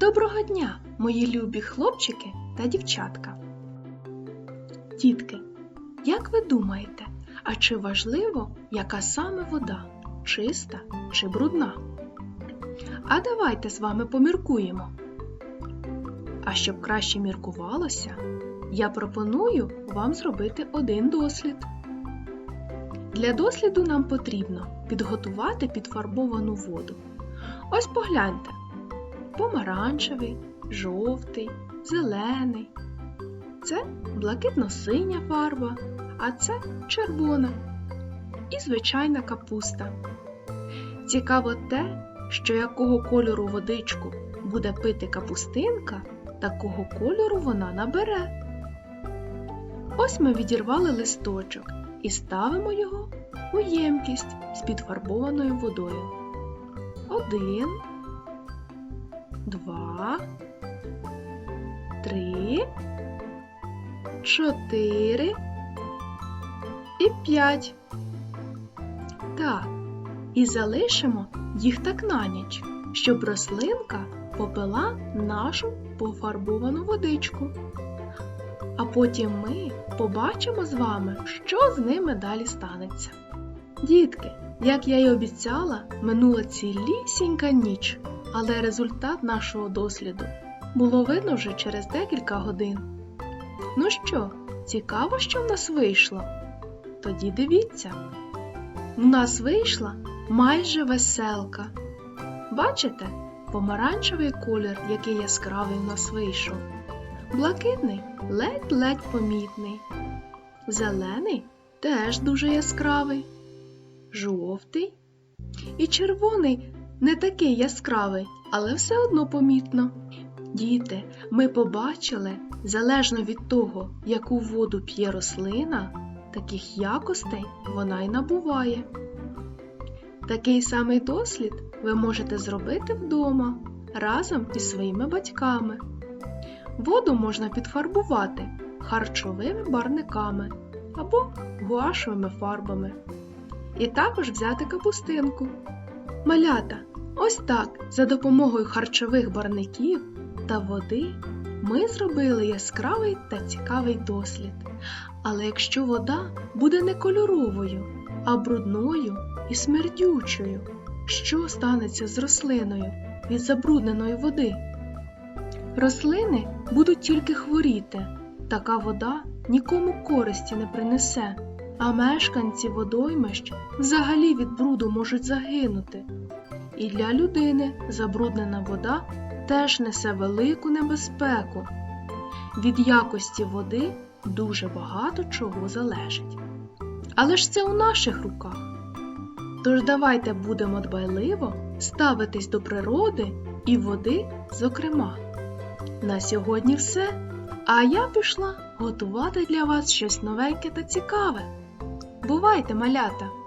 Доброго дня, мої любі хлопчики та дівчатка. Дітки, як ви думаєте, а чи важливо, яка саме вода, чиста чи брудна? А давайте з вами поміркуємо. А щоб краще міркувалося, я пропоную вам зробити один дослід. Для досліду нам потрібно підготувати підфарбовану воду. Ось погляньте: помаранчевий, жовтий, зелений. Це блакитно-синя фарба, а це червона і звичайна капуста. Цікаво те, що якого кольору водичку буде пити капустинка, такого кольору вона набере. Ось ми відірвали листочок і ставимо його у ємкість з підфарбованою водою. Один, два, три, чотири і п'ять. Так, і залишимо їх так на ніч, щоб рослинка попила нашу пофарбовану водичку. А потім ми побачимо з вами, що з ними далі станеться. Дітки, як я й обіцяла, минула цілісінька ніч, але результат нашого досліду було видно вже через декілька годин. Ну що, цікаво, що в нас вийшло? Тоді дивіться. У нас вийшла майже веселка. Бачите, помаранчевий колір, який яскравий в нас вийшов. Блакитний ледь-ледь помітний. Зелений теж дуже яскравий. Жовтий і червоний не такий яскравий, але все одно помітно. Діти, ми побачили, залежно від того, яку воду п'є рослина, таких якостей вона й набуває. Такий самий дослід ви можете зробити вдома разом із своїми батьками. Воду можна підфарбувати харчовими барниками або гуашевими фарбами. І також взяти капустинку. Малята, ось так, за допомогою харчових барників та води ми зробили яскравий та цікавий дослід. Але якщо вода буде не кольоровою, а брудною і смердючою, що станеться з рослиною від забрудненої води? Рослини будуть тільки хворіти, така вода нікому користі не принесе, а мешканці водоймищ взагалі від бруду можуть загинути. І для людини забруднена вода теж несе велику небезпеку. Від якості води дуже багато чого залежить. Але ж це у наших руках. Тож давайте будемо дбайливо ставитись до природи і води, зокрема. На сьогодні все. А я пішла готувати для вас щось новеньке та цікаве. Бувайте, малята!